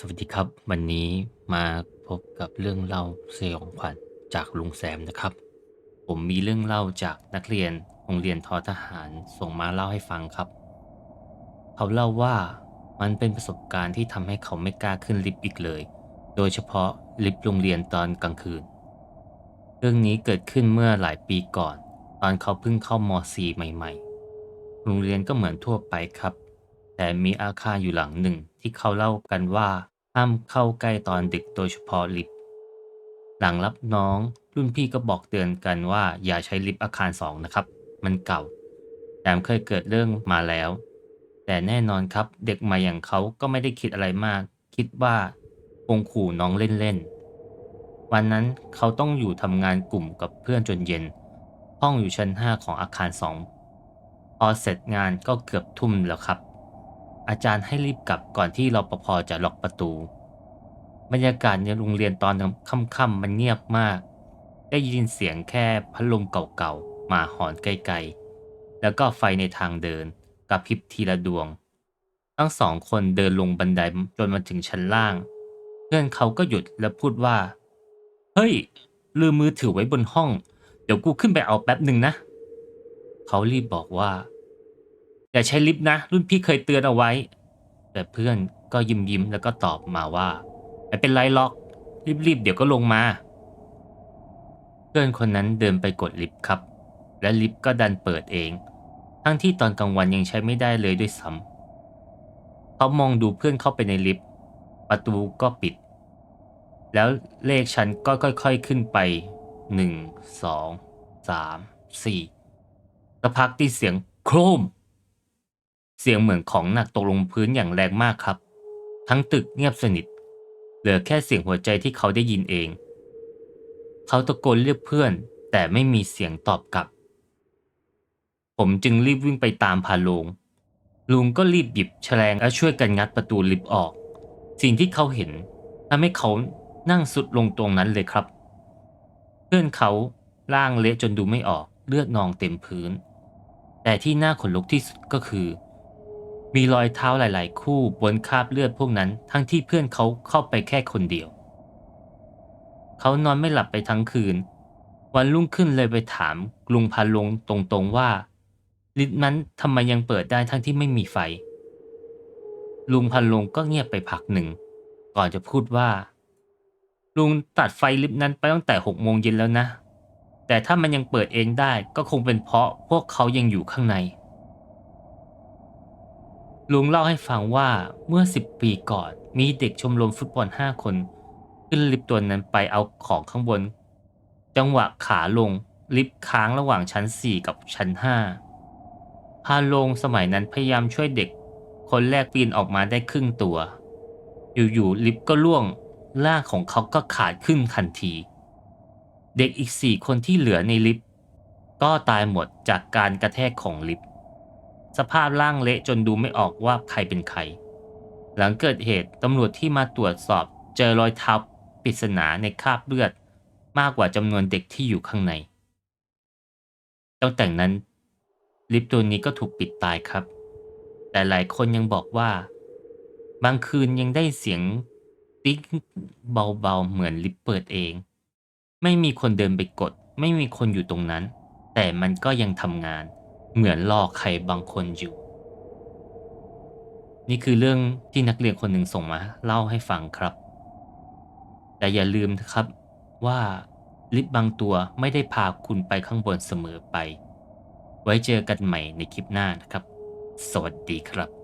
สวัสดีครับ วันนี้มาพบกับเรื่องเล่าสยองขวัญจากลุงแซมนะครับ ผมมีเรื่องเล่าจากนักเรียนโรงเรียนทอทหารส่งมาเล่าให้ฟังครับ เขาเล่าว่ามันเป็นประสบการณ์ที่ทำให้เขาไม่กล้าขึ้นลิฟต์อีกเลย โดยเฉพาะลิฟต์โรงเรียนตอนกลางคืน เรื่องนี้เกิดขึ้นเมื่อหลายปีก่อน ตอนเขาเพิ่งเข้าม .4 ใหม่ ๆ โรงเรียนก็เหมือนทั่วไปครับ แต่มีอาคารอยู่หลังหนึ่งที่เขาเล่ากันว่าห้ามเข้าใกล้ตอนดึกโดยเฉพาะลิฟต์หลังรับน้องรุ่นพี่ก็บอกเตือนกันว่าอย่าใช้ลิฟต์อาคารสองนะครับ มันเก่าแถมเคยเกิดเรื่องมาแล้ว แต่แน่นอนครับเด็กใหม่อย่างเขาก็ไม่ได้คิดอะไรมาก คิดว่าคงขู่น้องเล่นๆวันนั้นเขาต้องอยู่ทำงานกลุ่มกับเพื่อนจนเย็น ห้องอยู่ชั้น 5 ของอาคารสองพอเสร็จงานก็เกือบทุ่มแล้วครับ อาจารย์ให้รีบกลับก่อนที่รปภจะล็อกประตู บรรยากาศในโรงเรียนตอนค่ำๆมันเงียบมาก ได้ยินเสียงแค่พัดลมเก่าๆมาหอนไกลๆ แล้วก็ไฟในทางเดินกระพริบทีละดวง ทั้งสองคนเดินลงบันไดจนมาถึงชั้นล่าง เพื่อนเขาก็หยุดแล้วพูดว่า เฮ้ย ลืมมือถือไว้บนห้อง เดี๋ยวกูขึ้นไปเอาแป๊บหนึ่งนะ เขารีบบอกว่า อย่าใช้ลิฟต์นะ รุ่นพี่เคยเตือนเอาไว้ แต่เพื่อนก็ยิ้มยิ้มแล้วก็ตอบมาว่าไม่เป็นไรหรอก รีบๆเดี๋ยวก็ลงมา เพื่อนคนนั้นเดินไปกดลิฟต์ครับ และลิฟต์ก็ดันเปิดเอง ทั้งที่ตอนกลางวันยังใช้ไม่ได้เลยด้วยซ้ำเขามองดูเพื่อนเข้าไปในลิฟต์ประตูก็ปิด แล้วเลขชั้นก็ค่อย ๆขึ้นไปหนึ่งสองสามสี่สักพักที่เสียงโครม เสียงเหมือนของหนักตกลงพื้นอย่างแรงมากครับ ทั้งตึกเงียบสนิท เหลือแค่เสียงหัวใจที่เขาได้ยินเอง เขาตะโกนเรียกเพื่อน แต่ไม่มีเสียงตอบกลับ ผมจึงรีบวิ่งไปตามพาลุงลุงก็รีบหยิบแฉลงและช่วยกันงัดประตูลิฟต์ออก สิ่งที่เขาเห็นทำให้เขานั่งสุดลงตรงนั้นเลยครับ เพื่อนเขาล่างเละจนดูไม่ออกเลือดนองเต็มพื้น แต่ที่น่าขนลุกที่สุดก็คือ มีรอยเท้าหลาย ๆ คู่บนคราบเลือดพวกนั้นทั้งที่เพื่อนเขาเข้าไปแค่คนเดียว เขานอนไม่หลับไปทั้งคืน วันรุ่งขึ้นเลยไปถามลุงพันลงตรง ๆ ว่าลิฟต์นั้นทำไมยังเปิดได้ทั้งที่ไม่มีไฟ ลุงพันลงก็เงียบไปพักหนึ่ง ก่อนจะพูดว่า ลุงตัดไฟลิฟต์นั้นไปตั้งแต่หกโมงเย็นแล้วนะ แต่ถ้ามันยังเปิดเองได้ก็คงเป็นเพราะพวกเขายังอยู่ข้างใน ลุงเล่าให้ฟังว่าเมื่อสิบปีก่อน มีเด็กชมรมฟุตบอลห้าคน ขึ้นลิฟต์ตัวนั้นไปเอาของข้างบน จังหวะขาลงลิฟต์ค้างระหว่างชั้น 4 กับชั้น 5 พาลงสมัยนั้นพยายามช่วยเด็ก คนแรกปีนออกมาได้ครึ่งตัว อยู่ๆลิฟต์ก็ล่วงร่างของเขาก็ขาดขึ้นทันที เด็กอีกสี่คนที่เหลือในลิฟต์ก็ตายหมดจากการกระแทกของลิฟต์ สภาพร่างเละจนดูไม่ออกว่าใครเป็นใคร หลังเกิดเหตุตำรวจที่มาตรวจสอบเจอรอยเท้าปริศนาในคราบเลือด มากกว่าจำนวนเด็กที่อยู่ข้างใน ตั้งแต่นั้น ลิฟต์ตัวนี้ก็ถูกปิดตายครับ แต่หลายคนยังบอกว่า บางคืนยังได้เสียงติ๊กเบาๆเหมือนลิฟต์เปิดเอง ไม่มีคนเดินไปกด ไม่มีคนอยู่ตรงนั้น แต่มันก็ยังทำงาน เหมือนรอใครบางคนอยู่ นี่คือเรื่องที่นักเรียนคนหนึ่งส่งมา เล่าให้ฟังครับ แต่อย่าลืมนะครับว่าลิฟต์บางตัวไม่ได้พาคุณไปข้างบนเสมอไป ไว้เจอกันใหม่ในคลิปหน้านะครับ สวัสดีครับ